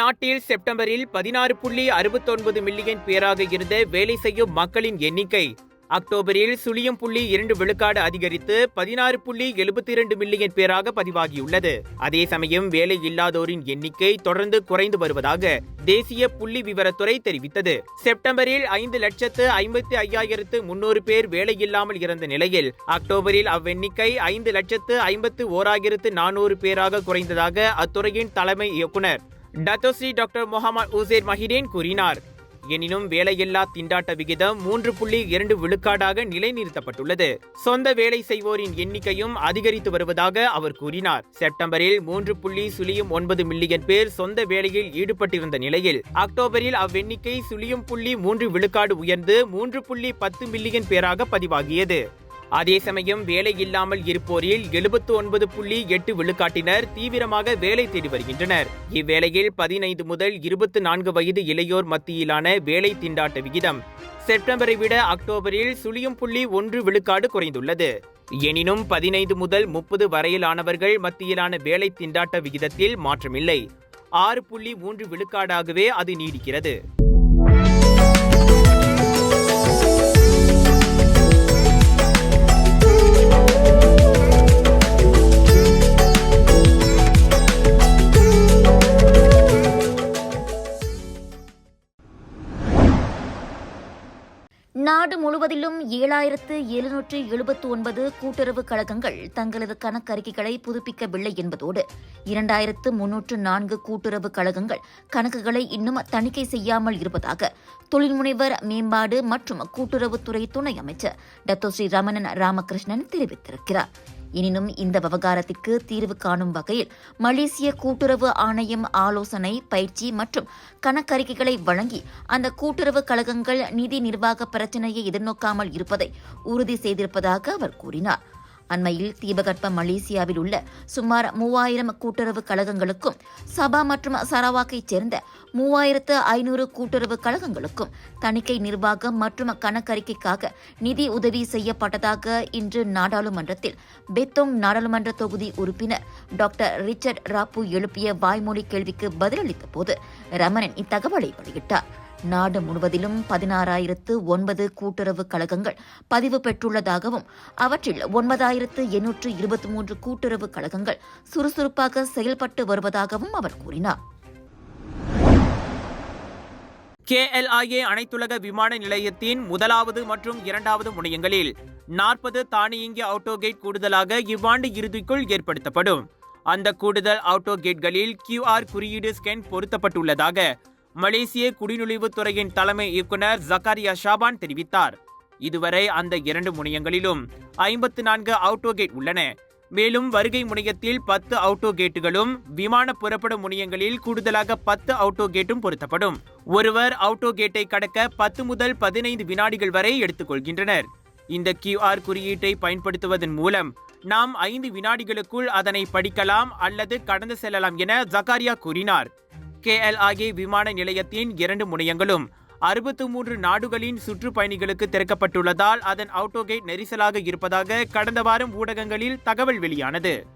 நாட்டில் செப்டம்பரில் பதினாறு புள்ளி அறுபத்தொன்பது மில்லியன் பேராக இருந்த வேலை செய்யும் மக்களின் எண்ணிக்கை. அக்டோபரில் சுழியம் புள்ளி இரண்டு விழுக்காடு அதிகரித்து பதினாறு புள்ளி எழுபத்தி இரண்டு மில்லியன் பேராக பதிவாகியுள்ளது. அதே சமயம் வேலை இல்லாதோரின் எண்ணிக்கை தொடர்ந்து குறைந்து வருவதாக தேசிய புள்ளி விவரத்துறை தெரிவித்தது. செப்டம்பரில் ஐந்து லட்சத்து ஐம்பத்தி ஐயாயிரத்து முன்னூறு பேர் வேலையில்லாமல் இருந்த நிலையில் அக்டோபரில் அவ்வெண்ணிக்கை ஐந்து லட்சத்து ஐம்பத்து ஓராயிரத்து நானூறு பேராக குறைந்ததாக அத்துறையின் தலைமை இயக்குனர் Datuk Seri doctor Mohamed Uzir Mahidin கூறினார். எனினும் வேலையில்லா திண்டாட்ட விகிதம் மூன்று புள்ளி இரண்டு விழுக்காடாக நிலைநிறுத்தப்பட்டுள்ளது. சொந்த வேலை செய்வோரின் எண்ணிக்கையும் அதிகரித்து வருவதாக அவர் கூறினார். செப்டம்பரில் மூன்று புள்ளி சுழியும் ஒன்பது மில்லியன் பேர் சொந்த வேலையில் ஈடுபட்டிருந்த நிலையில் அக்டோபரில் அவ்வெண்ணிக்கை சுழியும் புள்ளி மூன்று விழுக்காடு உயர்ந்து மூன்று புள்ளி பத்து மில்லியன் பேராக பதிவாகியது. அதே சமயம் வேலை இல்லாமல் இருப்போரில் எழுபத்து ஒன்பது புள்ளி எட்டு விழுக்காட்டினர் தீவிரமாக வேலை தேடி வருகின்றனர். இவ்வேளையில் பதினைந்து முதல் இருபத்தி நான்கு வயது இளையோர் மத்தியிலான வேலை திண்டாட்ட விகிதம். செப்டம்பரை விட அக்டோபரில் சுழியம் புள்ளி ஒன்று விழுக்காடு குறைந்துள்ளது. எனினும் பதினைந்து முதல் முப்பது வரையிலானவர்கள் மத்தியிலான வேலை திண்டாட்ட விகிதத்தில் மாற்றமில்லை. ஆறு புள்ளி மூன்று விழுக்காடாகவே அது நீடிக்கிறது. நாடு முழுவதிலும் ஏழாயிரத்து எழுநூற்று எழுபத்து ஒன்பது கூட்டுறவு கழகங்கள் தங்களது கணக்கறிக்கைகளை புதுப்பிக்கவில்லை என்பதோடு இரண்டாயிரத்து முன்னூற்று நான்கு கூட்டுறவு கழகங்கள் கணக்குகளை இன்னும் தணிக்கை செய்யாமல் இருப்பதாக தொழில்முனைவர் மேம்பாடு மற்றும் கூட்டுறவுத்துறை துணை அமைச்சர் டத்தோ ஸ்ரீ ரமணன் ராமகிருஷ்ணன் தெரிவித்திருக்கிறார். எனினும் இந்த விவகாரத்திற்கு தீர்வு காணும் வகையில் மலேசிய கூட்டுறவு ஆணையம் ஆலோசனை பயிற்சி மற்றும் கணக்கறிக்கைகளை வழங்கி அந்த கூட்டுறவு கழகங்கள் நிதி நிர்வாக பிரச்சினையை எதிர்நோக்காமல் இருப்பதை உறுதி செய்திருப்பதாக அவர் கூறினார். அண்மையில் தீபகற்ப மலேசியாவில் உள்ள சுமார் மூவாயிரம் கூட்டுறவு கழகங்களுக்கும் சபா மற்றும் சரவாக்கைச் சேர்ந்த மூவாயிரத்து ஐநூறு கூட்டுறவு கழகங்களுக்கும் தணிக்கை நிர்வாகம் மற்றும் கணக்கறிக்கைக்காக நிதி உதவி செய்யப்பட்டதாக இன்று நாடாளுமன்றத்தில் பெத்தோங் நாடாளுமன்ற தொகுதி உறுப்பினர் டாக்டர் ரிச்சர்ட் ராப்பு எழுப்பிய வாய்மொழி கேள்விக்கு பதிலளித்த போது ரமணன் இத்தகவலை வெளியிட்டார். நாடு முழுவதிலும் பதினாறாயிரத்து ஒன்பது கூட்டுறவு கழகங்கள் பதிவு பெற்றுள்ளதாகவும் அவற்றில் ஒன்பதாயிரத்து எண்ணூற்று இருபத்தி மூன்று கூட்டுறவு கழகங்கள் சுறுசுறுப்பாக செயல்பட்டு வருவதாகவும் அவர் கூறினார். கேஎல்ஐஏ அனைத்துலக விமான நிலையத்தின் முதலாவது மற்றும் இரண்டாவது முனையங்களில் நாற்பது தானியங்கி அவுட்டோகேட் கூடுதலாக இவ்வாண்டு இறுதிக்குள் ஏற்படுத்தப்படும். அந்த கூடுதல் அவுட்டோகேட்களில் கேட்களில் கியூஆர் குறியீடு ஸ்கேன் பொருத்தப்பட்டுள்ளதாக மலேசிய குடிநுழைவுத்துறையின் தலைமை இயக்குனர் ஜக்காரியா ஷாபான் தெரிவித்தார். இதுவரை அந்த இரண்டு முனையங்களிலும் ஐம்பத்து நான்கு அவுட்டோ கேட் உள்ளன. மேலும் வருகை முனையத்தில் பத்து அவுட்டோ கேட்டுகளும் விமான புறப்படும் முனையங்களில் கூடுதலாக பத்து அவுட்டோ கேட்டும் பொருத்தப்படும். ஒருவர் அவுட்டோ கேட்டை கடக்க பத்து முதல் பதினைந்து வினாடிகள் வரை எடுத்துக்கொள்கின்றனர். இந்த கியூஆர் குறியீட்டை பயன்படுத்துவதன் மூலம் நாம் ஐந்து வினாடிகளுக்குள் அதனை படிக்கலாம் அல்லது கடந்து செல்லலாம் என ஜக்காரியா கூறினார். கேஎல்ஆகே விமான நிலையத்தின் இரண்டு முனையங்களும் அறுபத்து மூன்று நாடுகளின் சுற்றுப்பயணிகளுக்கு திறக்கப்பட்டுள்ளதால் அதன் அவுட்டோகேட் நெரிசலாக இருப்பதாக கடந்த வாரம் ஊடகங்களில் தகவல் வெளியானது.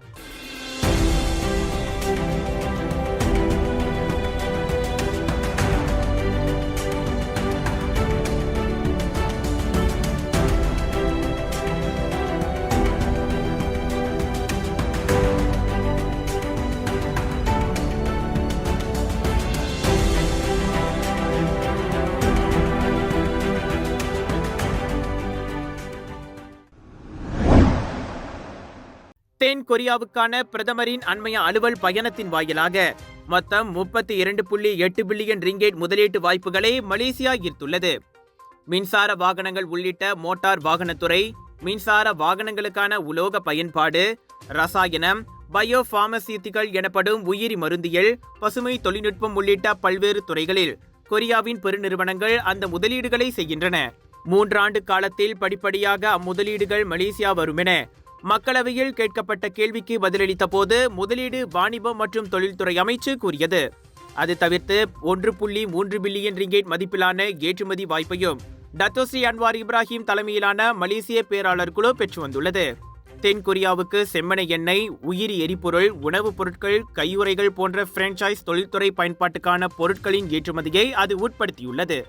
தென் கொரியாவுக்கான பிரதமரின் அண்மைய அலுவல் பயணத்தின் வாயிலாக மொத்தம் முப்பத்தி இரண்டு புள்ளி எட்டு பில்லியன் ரிங்கேட் முதலீட்டு வாய்ப்புகளை மலேசியா ஈர்த்துள்ளது. மின்சார வாகனங்கள் உள்ளிட்ட மோட்டார் வாகனத்துறை மின்சார வாகனங்களுக்கான உலோக பயன்பாடு ரசாயனம் பயோ பார்மசியூட்டிகள் எனப்படும் உயிரி மருந்தியல் பசுமை தொழில்நுட்பம் உள்ளிட்ட பல்வேறு துறைகளில் கொரியாவின் பெருநிறுவனங்கள் அந்த முதலீடுகளை செய்கின்றன. மூன்றாண்டு காலத்தில் படிப்படியாக அம்முதலீடுகள் மலேசியா வரும் என மக்களவையில் கேட்கப்பட்ட கேள்விக்கு பதிலளித்த போது முதலீடு வாணிபம் மற்றும் தொழில்துறை அமைச்சு கூறியது. அது தவிர்த்து ஒன்று புள்ளி மூன்று பில்லியன் ரிங்கேட் மதிப்பிலான ஏற்றுமதி வாய்ப்பையும் டத்தோஸ்ரீ அன்வார் இப்ராஹிம் தலைமையிலான மலேசிய பேராளர் குழு பெற்று வந்துள்ளது. தென்கொரியாவுக்கு செம்மனை எண்ணெய் உயிரி எரிபொருள் உணவுப் பொருட்கள் கையுறைகள் போன்ற பிரான்ச்சைஸ் தொழில்துறை பயன்பாட்டுக்கான பொருட்களின் ஏற்றுமதியை அது உட்படுத்தியுள்ளது.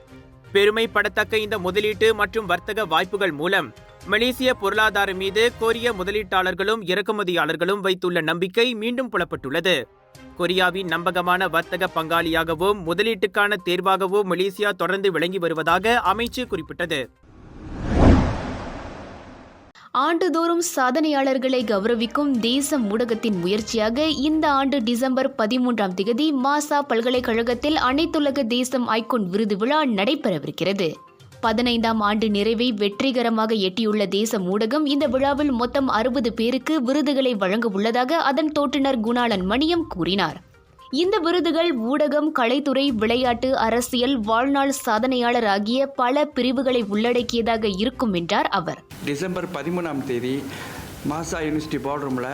பெருமைப்படத்தக்க இந்த முதலீட்டு மற்றும் வர்த்தக வாய்ப்புகள் மூலம் மலேசிய பொருளாதாரம் மீது கொரிய முதலீட்டாளர்களும் இறக்குமதியாளர்களும் வைத்துள்ள நம்பிக்கை மீண்டும் புலப்பட்டுள்ளது. கொரியாவின் நம்பகமான வர்த்தக பங்காளியாகவும் முதலீட்டுக்கான தேர்வாகவும் மலேசியா தொடர்ந்து விளங்கி வருவதாக அமைச்சு குறிப்பிட்டது. ஆண்டுதோறும் சாதனையாளர்களை கௌரவிக்கும் தேசம் ஊடகத்தின் முயற்சியாக இந்த ஆண்டு டிசம்பர் பதிமூன்றாம் தேதி மாசா பல்கலைக்கழகத்தில் அனைத்துலக தேசம் ஐகோன் விருது விழா நடைபெறவிருக்கிறது. பதினைந்தாம் ஆண்டு நிறைவை வெற்றிகரமாக எட்டியுள்ள தேசம் ஊடகம் இந்த விழாவில் மொத்தம் அறுபது பேருக்கு விருதுகளை வழங்க உள்ளதாக அதன் தோற்றுநர் குணாளன் மணியம் கூறினார். இந்த விருதுகள் ஊடகம் கலைத்துறை விளையாட்டு அரசியல் வாழ்நாள் சாதனையாளர் ஆகிய பல பிரிவுகளை உள்ளடக்கியதாக இருக்கும் என்றார் அவர். டிசம்பர் பதிமூணாம் தேதி மாசா யூனிவர்சிட்டி பால்ரூமில்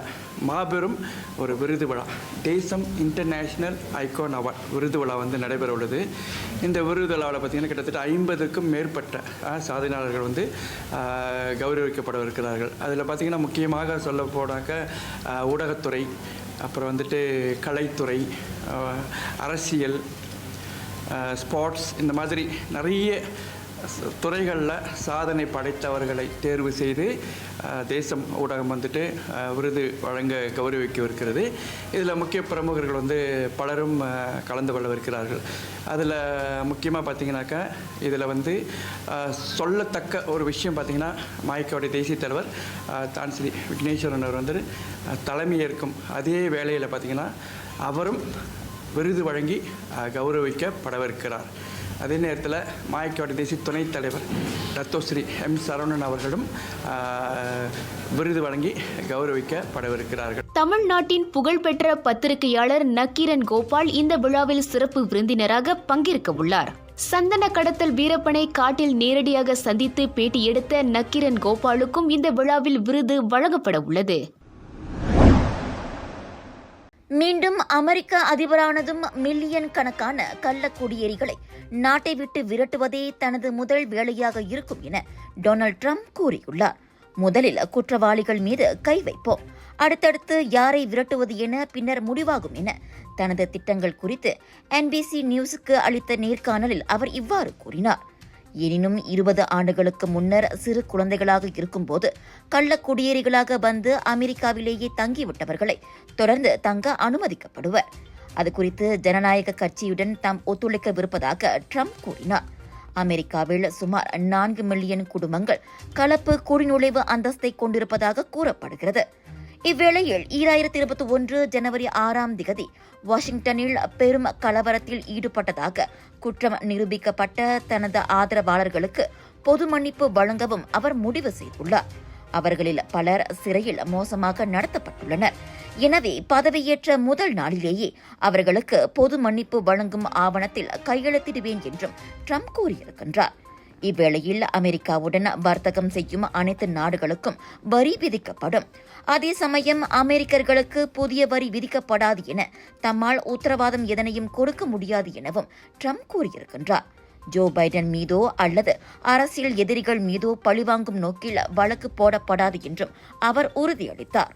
மாபெரும் ஒரு விருது விழா. தேசம் இன்டர்நேஷ்னல் ஐகான் அவார்ட் விருது விழா வந்து நடைபெற உள்ளது இந்த விருது விழாவில் பார்த்திங்கன்னா கிட்டத்தட்ட ஐம்பதுக்கும் மேற்பட்ட சாதனையாளர்கள் வந்து கௌரவிக்கப்பட கௌரவிக்கப்படவிருக்கிறார்கள். அதில் பார்த்திங்கன்னா முக்கியமாக சொல்ல போனாக்க ஊடகத்துறை அப்புறம் வந்துட்டு கலைத்துறை அரசியல் ஸ்போர்ட்ஸ் இந்த மாதிரி நிறைய துறைகளில் சாதனை படைத்தவர்களை தேர்வு செய்து தேசம் ஊடகம் வந்துட்டு விருது வழங்க கௌரவிக்கவிருக்கிறது. இதில் முக்கிய பிரமுகர்கள் வந்து பலரும் கலந்து கொள்ளவிருக்கிறார்கள். அதில் முக்கியமாக பார்த்தீங்கன்னாக்கா இதில் வந்து சொல்லத்தக்க ஒரு விஷயம் பார்த்திங்கன்னா மாய்க்காவுடைய தேசிய தலைவர் தான் ஸ்ரீ விக்னேஸ்வரன் அவர் வந்து தலைமையேற்கும் அதே வேளையில் பார்த்திங்கன்னா அவரும் விருது வழங்கி கௌரவிக்கப்படவிருக்கிறார். அதே நேரத்தில் மாயக்கோட்டை தேசிய துணைத் தலைவர் ரத்தோஸ்ரீ எம் சரவணன் அவர்களும் விருது வழங்கி கௌரவிக்கப்படவிருக்கிறார்கள். தமிழ்நாட்டின் புகழ்பெற்ற பத்திரிகையாளர் நக்கீரன் கோபால் இந்த விழாவில் சிறப்பு விருந்தினராக பங்கேற்க உள்ளார் சந்தன கடத்தல் வீரப்பனை காட்டில் நேரடியாக சந்தித்து பேட்டி எடுத்த நக்கீரன் கோபாலுக்கும் இந்த விழாவில் விருது வழங்கப்பட உள்ளது மீண்டும் அமெரிக்க அதிபரானதும் மில்லியன் கணக்கான கள்ள குடியேறிகளை நாட்டை விட்டு விரட்டுவதே தனது முதல் வேலையாக இருக்கும் என டொனால்ட் ட்ரம்ப் கூறியுள்ளார். முதலில் குற்றவாளிகள் மீது கை வைப்போம். அடுத்தடுத்து யாரை விரட்டுவது என பின்னர் முடிவாகும் என தனது திட்டங்கள் குறித்து என்பிசி நியூஸுக்கு அளித்த நேர்காணலில் அவர் இவ்வாறு கூறினார். எனினும் இருபது ஆண்டுகளுக்கு முன்னர் சிறு குழந்தைகளாக இருக்கும்போது கள்ள குடியேறிகளாக வந்து அமெரிக்காவிலேயே தங்கிவிட்டவர்களை தொடர்ந்து தங்க அனுமதிக்கப்படுவர். அது குறித்து ஜனநாயக கட்சியுடன் தாம் ஒத்துழைக்கவிருப்பதாக ட்ரம்ப் கூறினார். அமெரிக்காவில் சுமார் நான்கு மில்லியன் குடும்பங்கள் கலப்பு குடிநுழைவு அந்தஸ்தை கொண்டிருப்பதாக கூறப்படுகிறது. இவ்வேளையில் ஈராயிரத்தி இருபத்தி ஒன்று ஜனவரி ஆறாம் திகதி வாஷிங்டனில் பெரும் கலவரத்தில் ஈடுபட்டதாக குற்றம் நிரூபிக்கப்பட்ட தனது ஆதரவாளர்களுக்கு பொது மன்னிப்பு வழங்கவும் அவர் முடிவு செய்துள்ளார். அவர்களில் பலர் சிறையில் மோசமாக நடத்தப்பட்டுள்ளனர். எனவே பதவியேற்ற முதல் நாளிலேயே அவர்களுக்கு பொது மன்னிப்பு வழங்கும் ஆவணத்தில் கையெழுத்திடுவேன் என்றும் ட்ரம்ப் கூறியிருக்கின்றார். இவ்வேளையில் அமெரிக்காவுடன் வர்த்தகம் செய்யும் அனைத்து நாடுகளுக்கும் வரி விதிக்கப்படும். அதே சமயம் அமெரிக்கர்களுக்கு புதிய வரி விதிக்கப்படாது என தம்மால் உத்தரவாதம் எதனையும் கொடுக்க முடியாது எனவும் ட்ரம்ப் கூறியிருக்கின்றார். ஜோ பைடன் மீதோ அல்லது அரசியல் எதிரிகள் மீதோ பழிவாங்கும் நோக்கில் வழக்கு போடப்படாது என்றும் அவர் உறுதியளித்தார்.